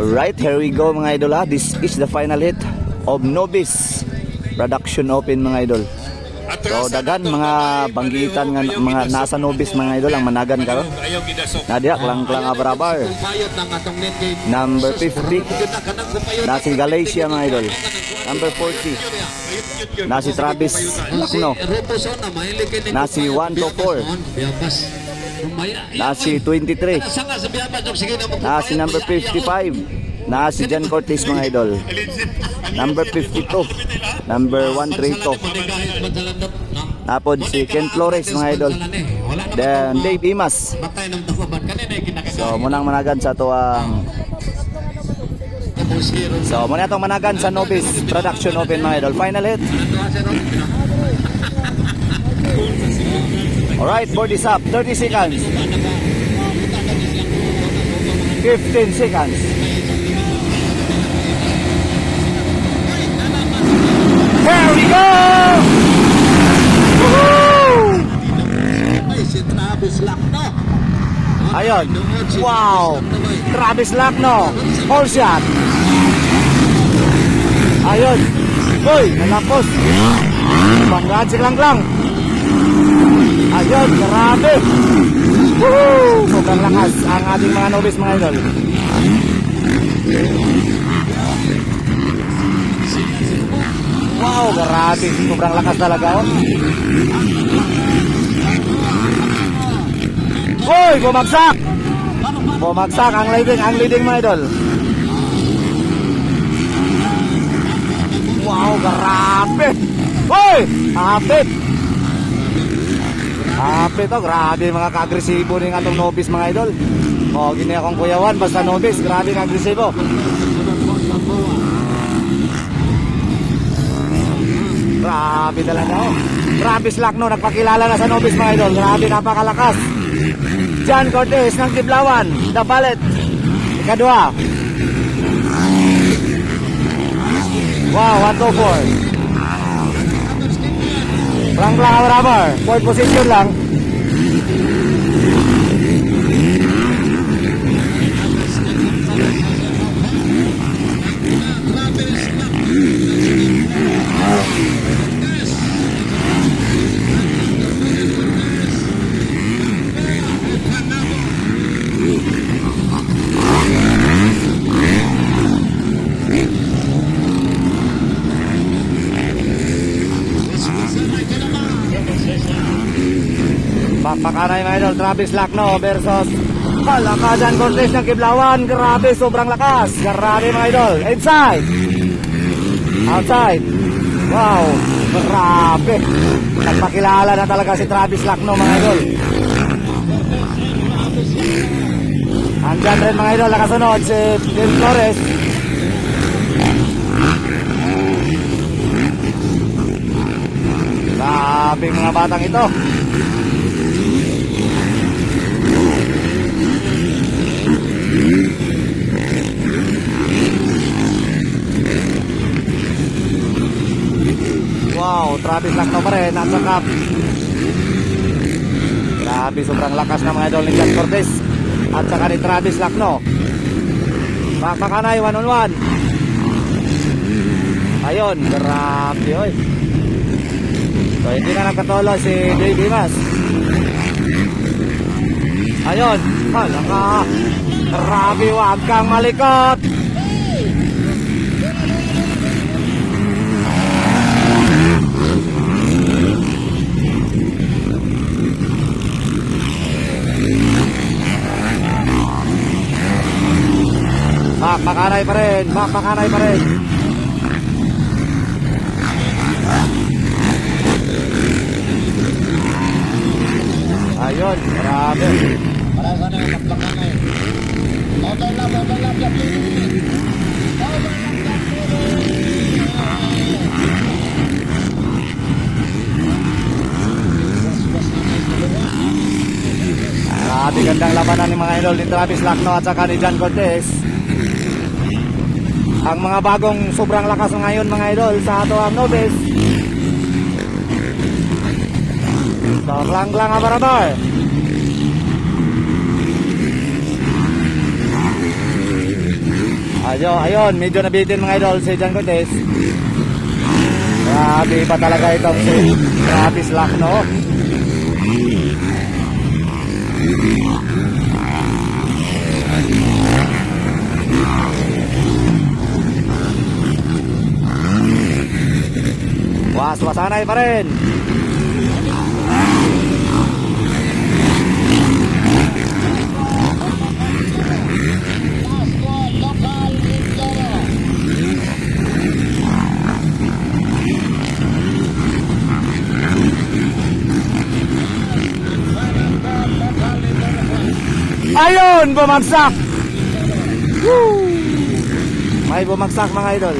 Alright, here we go mga idol ha. This is the final hit of Nobis Production Open mga idol. So dagan mga banggitan nga mga nasa Nobis mga idol ang managan karon. Ayaw gidasok. Nadia klang klang abrabar. Kumpayot ng atong net kay Number 50 nasi Galacia mga idol. Number 40 nasi Travis kay Nasi 1 to 4. Umaya. Nasi 23. Asa nga sa biyabas og sige na mo. Nasi number 55. Nasi Jan Cortez mga idol. Number 52. Number 132. Tapos si Ken Flores mga idol. Then Dave Imas. So munang managan sa tuwang So muna itong managan sa Nobis Production Open mga idol. Final hit. Alright, board is up. 30 seconds. 15 seconds. There we go! Ay, si Travis Lacno. Ayun. Wow. Travis Lacno. All shot. Ayun. Uy, nalapos. Congrats lang lang. Ayun, grabe. Woohoo! Sobrang lakas ang ating mga nobis mga idol. Wow, grabe. Sobrang lakas talaga. Oh. Hoy, bumagsak! Bumagsak ang leading, ang leading mga idol. Wow, grabe! Hoy! Hapit! Hapit to, grabe mga ka-agresibo rin atong nobis mga idol. O, gini akong kuyawan, basta nobis, grabe ka-agresibo. Grabe talaga oh. Grabe slack no, nagpakilala na sa nobis mga idol. Grabe, napakalakas. John Cortez ng Kiblawan, the ballet. Ikadua. Wow, 1 to 4. Blank lang ang rubber. Fourth position lang. Pakpakanay mga idol, Travis Lacno versus Kalakasan Cortez ng Kiblawan. Grabe, sobrang lakas. Grabe mga idol. Inside. Outside. Wow, grabe. Nagpakilala na talaga si Travis Lacno mga idol. Andyan rin mga idol, nakasunod si Tim Flores. Grabe mga batang ito. Wow, Travis Lacno pa rin, nasa cup. Grabe, sobrang lakas ng mga idol ni John Cortez. At saka ni Travis Lacno. Pakpakanay, one on one. Ayun, grabe, oy. So, hindi na nagkatolo si Dave Dimas. Ayun, hala ka. Grabe, wag kang malikot. Makmakanay pa rin, makmakanay pa rin. Ayun, grabe. Para sa nang magpakangay. Overlap, overlap, overlap. Grabe gandang labanan ni mga idol ni Travis Lacno at saka ni John Cortez. Ang mga bagong sobrang lakas ngayon mga idol sa ato ang Nobis. So, lang-lang abarabar. Ayo, ayun, medyo nabitin mga idol si John Cortez. Grabe pa talaga itong si Travis Lacno. Was-wasanay pa rin. Ayun, bumagsak! Woo! May bumagsak mga idol.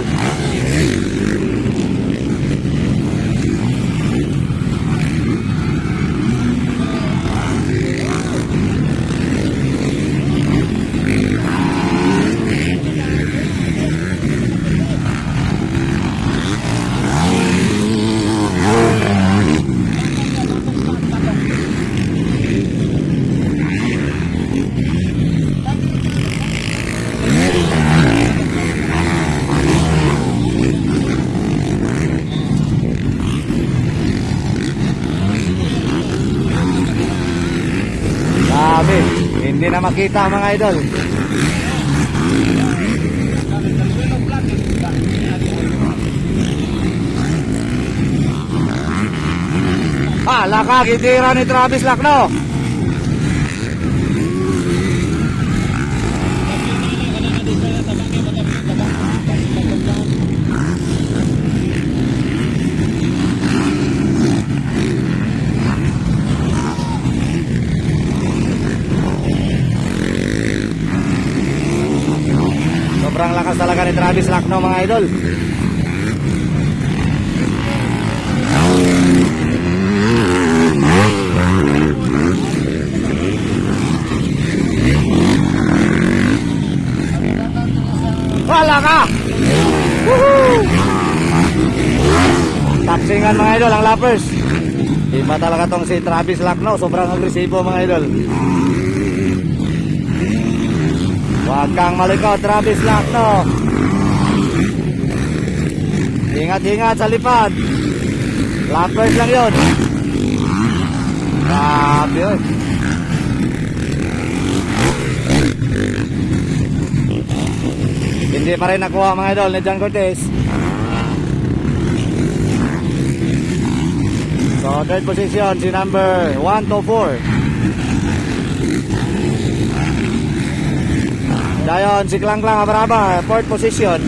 Grabe, hindi na makita mga idol. Ah, laka, kitira ni Travis Lacno. Sobrang lakas talaga ni Travis Lacno mga idol. Wala ka! Woohoo! Tapsingan mga idol ang lappers. Iba talaga tong si Travis Lacno. Sobrang agresibo mga idol. Huwag kang malikot, Travis Lacno. Ingat-ingat sa lipad. Lappers lang yun. Grabe yun. Hindi pa rin nakuha mga idol ni John Cortez. So, third position, si number 1 to 4. Dayon, si Klang Klang Abaraba, fourth position.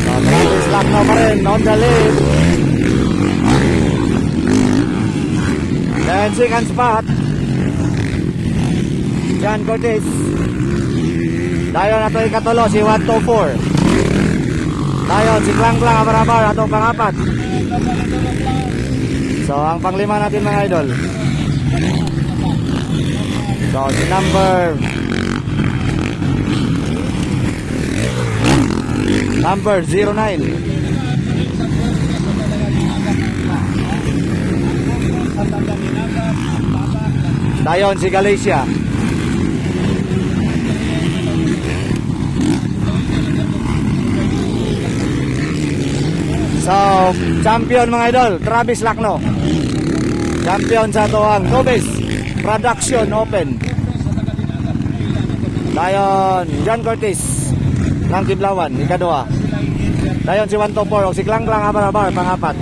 So, Travis Lacno pa rin, on the lead. Then, second spot. John Cortez. Dayon na ito ikatulo, si 124. Dayon, si Klang Klang Abarabar, atong pangapat. So, ang panglima natin mga idol. So, si number... Number 09. Dayon, si Galicia. Champion mga idol, Travis Lacno. Champion sa tuwang Tobis Production Open. Dayon, John Curtis ng Kiblawan, ikadua. Dayon si 124 o si Klang Klang Abarabar, pangapat.